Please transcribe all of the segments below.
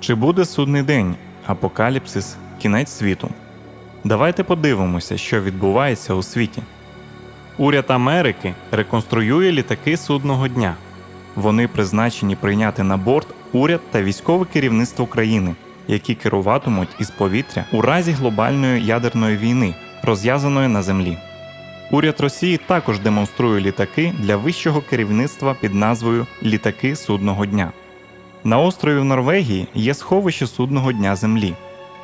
Чи буде судний день, апокаліпсис, кінець світу? Давайте подивимося, що відбувається у світі. Уряд Америки реконструює літаки судного дня. Вони призначені прийняти на борт уряд та військове керівництво країни, які керуватимуть із повітря у разі глобальної ядерної війни, розв'язаної на землі. Уряд Росії також демонструє літаки для вищого керівництва під назвою Літаки судного дня. На острові в Норвегії є сховище судного дня Землі.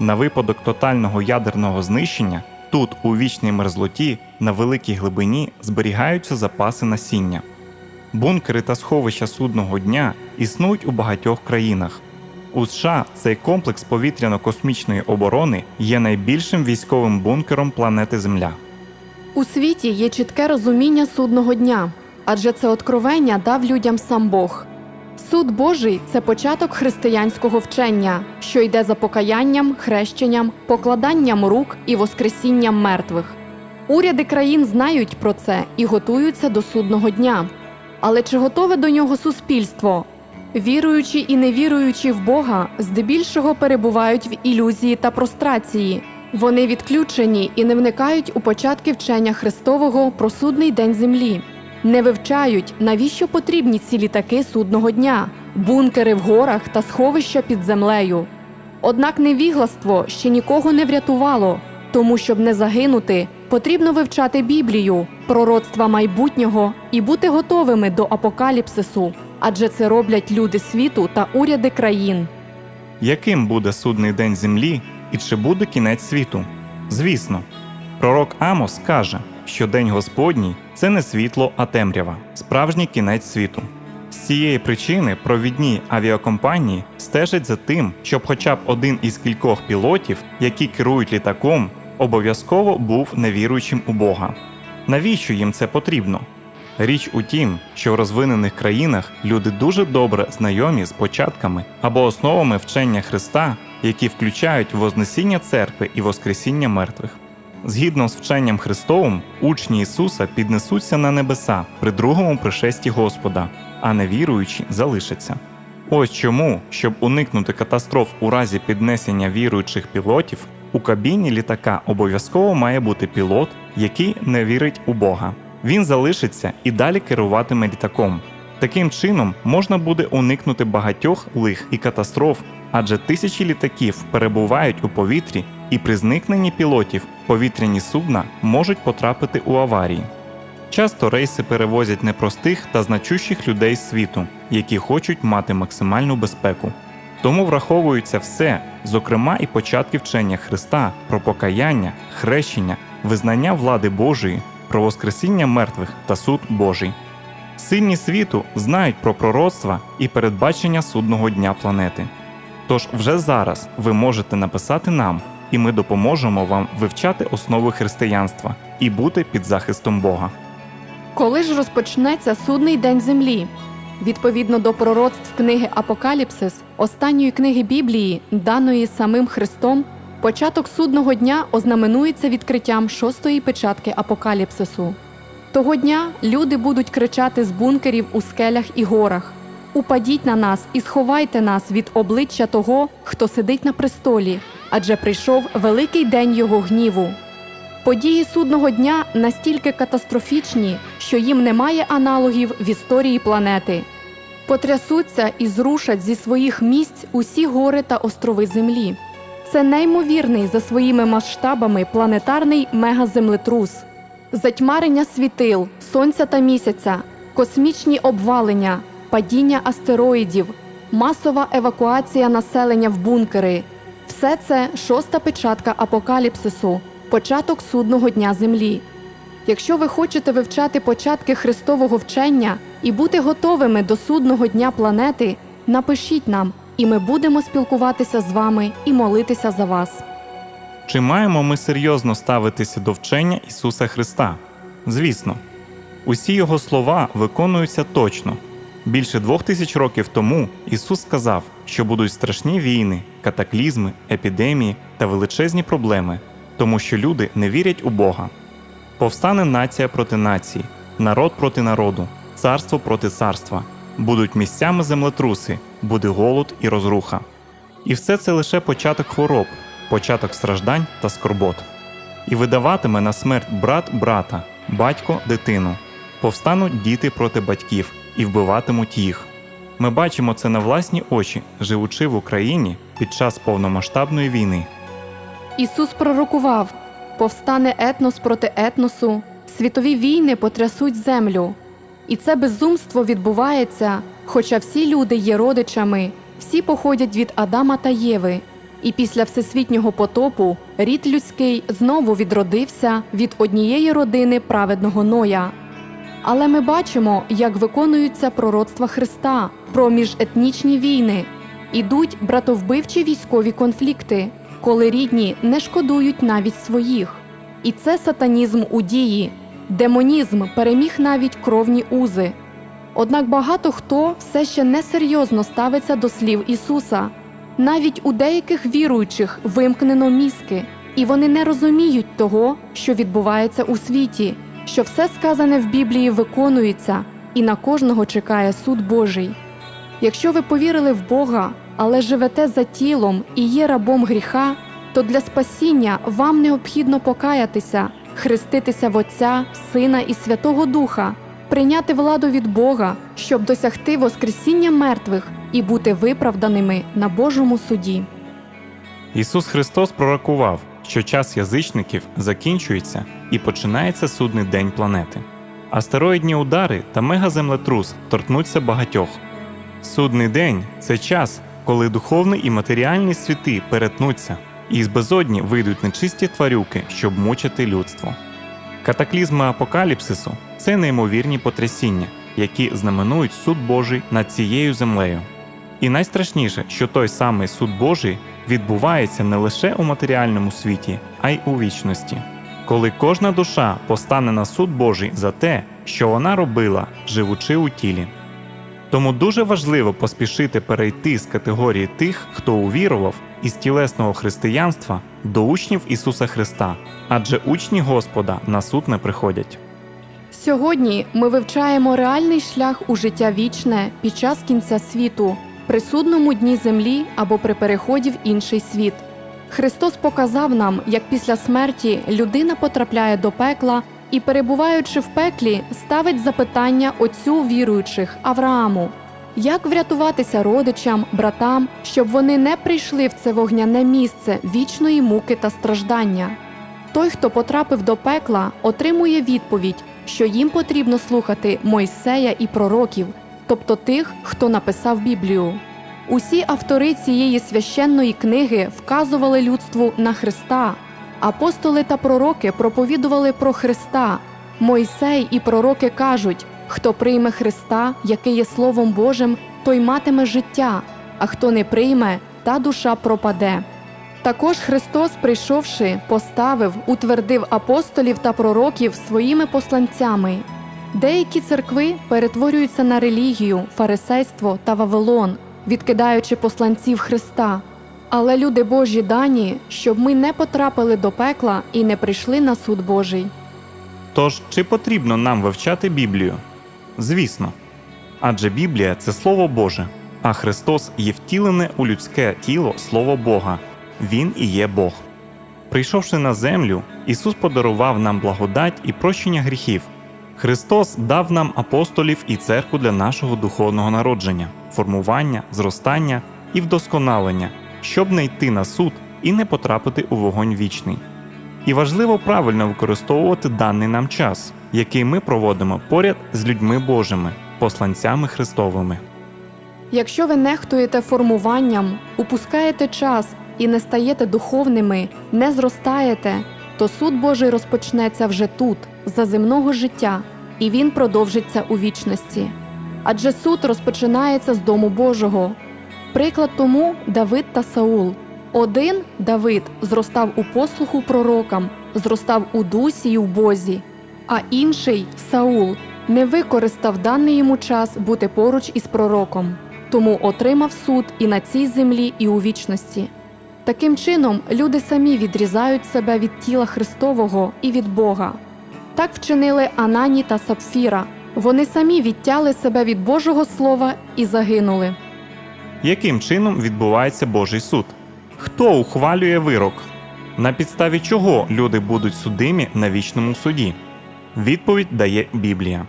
На випадок тотального ядерного знищення тут, у вічній мерзлоті, на великій глибині зберігаються запаси насіння. Бункери та сховища судного дня існують у багатьох країнах. У США цей комплекс повітряно-космічної оборони є найбільшим військовим бункером планети Земля. У світі є чітке розуміння судного дня, адже це откровення дав людям сам Бог. Суд Божий це початок християнського вчення, що йде за покаянням, хрещенням, покладанням рук і воскресінням мертвих. Уряди країн знають про це і готуються до судного дня. Але чи готове до нього суспільство? Віруючі і невіруючі в Бога здебільшого перебувають в ілюзії та прострації. Вони відключені і не вникають у початки вчення Христового про судний день землі, не вивчають, навіщо потрібні ці літаки судного дня, бункери в горах та сховища під землею. Однак невігластво ще нікого не врятувало, тому, щоб не загинути, потрібно вивчати Біблію, пророцтва майбутнього і бути готовими до апокаліпсису, адже це роблять люди світу та уряди країн. Яким буде судний день землі і чи буде кінець світу? Звісно, пророк Амос каже, що День Господній це не світло, а темрява, справжній кінець світу. З цієї причини провідні авіакомпанії стежать за тим, щоб хоча б один із кількох пілотів, які керують літаком, обов'язково був невіруючим у Бога. Навіщо їм це потрібно? Річ у тім, що в розвинених країнах люди дуже добре знайомі з початками або основами вчення Христа, які включають Вознесіння церкви і Воскресіння мертвих. Згідно з вченням Христовим, учні Ісуса піднесуться на небеса при другому пришесті Господа, а невіруючі залишаться. Ось чому, щоб уникнути катастроф у разі піднесення віруючих пілотів, у кабіні літака обов'язково має бути пілот, який не вірить у Бога. Він залишиться і далі керуватиме літаком. Таким чином можна буде уникнути багатьох лих і катастроф, адже тисячі літаків перебувають у повітрі, і при зникненні пілотів повітряні судна можуть потрапити у аварії. Часто рейси перевозять непростих та значущих людей світу, які хочуть мати максимальну безпеку. Тому враховується все, зокрема і початки вчення Христа про покаяння, хрещення, визнання влади Божої, про Воскресіння мертвих та суд Божий. Сильні світу знають про пророцтва і передбачення судного дня планети. Тож вже зараз ви можете написати нам, і ми допоможемо вам вивчати основи християнства і бути під захистом Бога. Коли ж розпочнеться судний день землі? Відповідно до пророцтв книги Апокаліпсис, останньої книги Біблії, даної самим Христом, початок судного дня ознаменується відкриттям шостої печатки Апокаліпсису. Того дня люди будуть кричати з бункерів у скелях і горах: Упадіть на нас і сховайте нас від обличчя того, хто сидить на престолі, адже прийшов великий день його гніву. Події судного дня настільки катастрофічні, що їм немає аналогів в історії планети. Потрясуться і зрушать зі своїх місць усі гори та острови Землі. Це неймовірний за своїми масштабами планетарний мегаземлетрус, затьмарення світил, сонця та місяця, космічні обвалення, падіння астероїдів, масова евакуація населення в бункери. Все це шоста печатка апокаліпсису, початок судного дня Землі. Якщо ви хочете вивчати початки Христового вчення і бути готовими до судного дня планети, напишіть нам, і ми будемо спілкуватися з вами і молитися за вас. Чи маємо ми серйозно ставитися до вчення Ісуса Христа? Звісно, усі Його слова виконуються точно. Більше двох тисяч років тому Ісус сказав, що будуть страшні війни, катаклізми, епідемії та величезні проблеми, тому що люди не вірять у Бога. Повстане нація проти нації, народ проти народу, царство проти царства. Будуть місцями землетруси, буде голод і розруха. І все це лише початок хвороб, початок страждань та скорбот. І видаватиме на смерть брат брата, батько дитину. Повстануть діти проти батьків і вбиватимуть їх. Ми бачимо це на власні очі, живучи в Україні під час повномасштабної війни. Ісус пророкував: повстане етнос проти етносу, світові війни потрясуть землю. І це безумство відбувається, хоча всі люди є родичами, всі походять від Адама та Єви. І після всесвітнього потопу рід людський знову відродився від однієї родини праведного Ноя. Але ми бачимо, як виконуються пророцтва Христа про міжетнічні війни. Ідуть братовбивчі військові конфлікти, коли рідні не шкодують навіть своїх. І це сатанізм у дії, демонізм переміг навіть кровні узи. Однак багато хто все ще несерйозно ставиться до слів Ісуса. Навіть у деяких віруючих вимкнено мізки, і вони не розуміють того, що відбувається у світі, що все сказане в Біблії виконується, і на кожного чекає суд Божий. Якщо ви повірили в Бога, але живете за тілом і є рабом гріха, то для спасіння вам необхідно покаятися, хреститися в Отця, Сина і Святого Духа, прийняти владу від Бога, щоб досягти Воскресіння мертвих і бути виправданими на Божому суді. Ісус Христос пророкував, що час язичників закінчується і починається судний день планети. Астероїдні удари та мегаземлетрус торкнуться багатьох. Судний день це час, коли духовний і матеріальні світи перетнуться, і з безодні вийдуть нечисті тварюки, щоб мучити людство. Катаклізми апокаліпсису це неймовірні потрясіння, які знаменують суд Божий над цією землею. І найстрашніше, що той самий суд Божий відбувається не лише у матеріальному світі, а й у вічності, коли кожна душа постане на суд Божий за те, що вона робила, живучи у тілі. Тому дуже важливо поспішити перейти з категорії тих, хто увірував із тілесного християнства до учнів Ісуса Христа, адже учні Господа на суд не приходять. Сьогодні ми вивчаємо реальний шлях у життя вічне під час кінця світу, при судному дні землі або при переході в інший світ. Христос показав нам, як після смерті людина потрапляє до пекла і, перебуваючи в пеклі, ставить запитання отцю віруючих Аврааму. Як врятуватися родичам, братам, щоб вони не прийшли в це вогняне місце вічної муки та страждання? Той, хто потрапив до пекла, отримує відповідь, що їм потрібно слухати Мойсея і пророків, тобто тих, хто написав Біблію. Усі автори цієї священної книги вказували людству на Христа. Апостоли та пророки проповідували про Христа. Мойсей і пророки кажуть: хто прийме Христа, який є Словом Божим, той матиме життя, а хто не прийме, та душа пропаде. Також Христос, прийшовши, поставив, утвердив апостолів та пророків своїми посланцями. Деякі церкви перетворюються на релігію, фарисейство та Вавилон, відкидаючи посланців Христа. Але люди Божі дані, щоб ми не потрапили до пекла і не прийшли на суд Божий. Тож, чи потрібно нам вивчати Біблію? Звісно. Адже Біблія це Слово Боже, а Христос є втілене у людське тіло Слово Бога. Він і є Бог. Прийшовши на землю, Ісус подарував нам благодать і прощення гріхів. Христос дав нам апостолів і церкву для нашого духовного народження, формування, зростання і вдосконалення, щоб не йти на суд і не потрапити у вогонь вічний. І важливо правильно використовувати даний нам час, який ми проводимо поряд з людьми Божими, посланцями Христовими. Якщо ви нехтуєте формуванням, упускаєте час і не стаєте духовними, не зростаєте, то суд Божий розпочнеться вже тут, за земного життя, і він продовжиться у вічності. Адже суд розпочинається з дому Божого. Приклад тому Давид та Саул. Один Давид зростав у послуху пророкам, зростав у дусі й у Бозі, а інший Саул не використав даний йому час бути поруч із пророком, тому отримав суд і на цій землі, і у вічності. Таким чином, люди самі відрізають себе від тіла Христового і від Бога. Так вчинили Анані та Сапфіра. Вони самі відтяли себе від Божого Слова і загинули. Яким чином відбувається Божий суд? Хто ухвалює вирок? На підставі чого люди будуть судимі на вічному суді? Відповідь дає Біблія.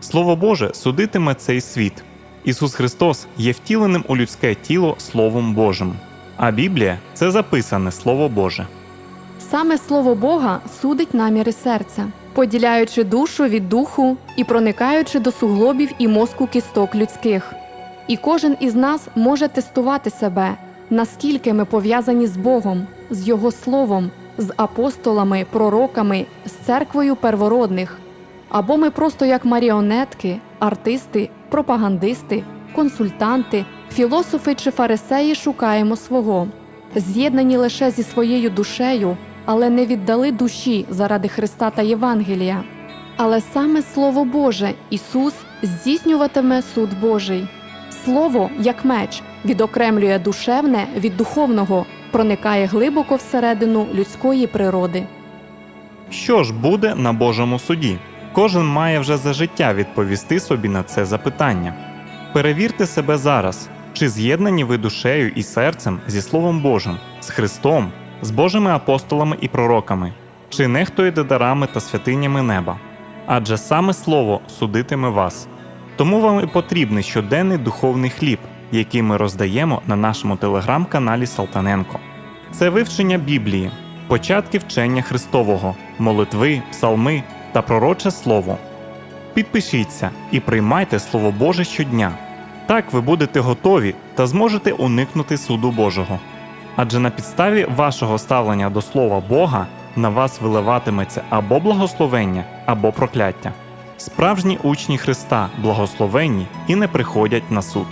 Слово Боже судитиме цей світ. Ісус Христос є втіленим у людське тіло Словом Божим, а Біблія це записане Слово Боже. Саме слово Бога судить наміри серця, поділяючи душу від духу і проникаючи до суглобів і мозку кісток людських. І кожен із нас може тестувати себе, наскільки ми пов'язані з Богом, з Його Словом, з апостолами, пророками, з церквою первородних. Або ми просто як маріонетки, артисти, пропагандисти, консультанти, філософи чи фарисеї шукаємо свого, з'єднані лише зі своєю душею, але не віддали душі заради Христа та Євангелія. Але саме Слово Боже Ісус здійснюватиме суд Божий. Слово, як меч, відокремлює душевне від духовного, проникає глибоко всередину людської природи. Що ж буде на Божому суді? Кожен має вже за життя відповісти собі на це запитання. Перевірте себе зараз, чи з'єднані ви душею і серцем зі Словом Божим, з Христом, з Божими апостолами і пророками, чи нехтуєте дарами та святинями неба. Адже саме Слово судитиме вас. Тому вам і потрібний щоденний духовний хліб, який ми роздаємо на нашому телеграм-каналі Салтаненко. Це вивчення Біблії, початки вчення Христового, молитви, псалми та пророче слово. Підпишіться і приймайте Слово Боже щодня. Так ви будете готові та зможете уникнути суду Божого. Адже на підставі вашого ставлення до Слова Бога на вас виливатиметься або благословення, або прокляття. Справжні учні Христа благословенні і не приходять на суд.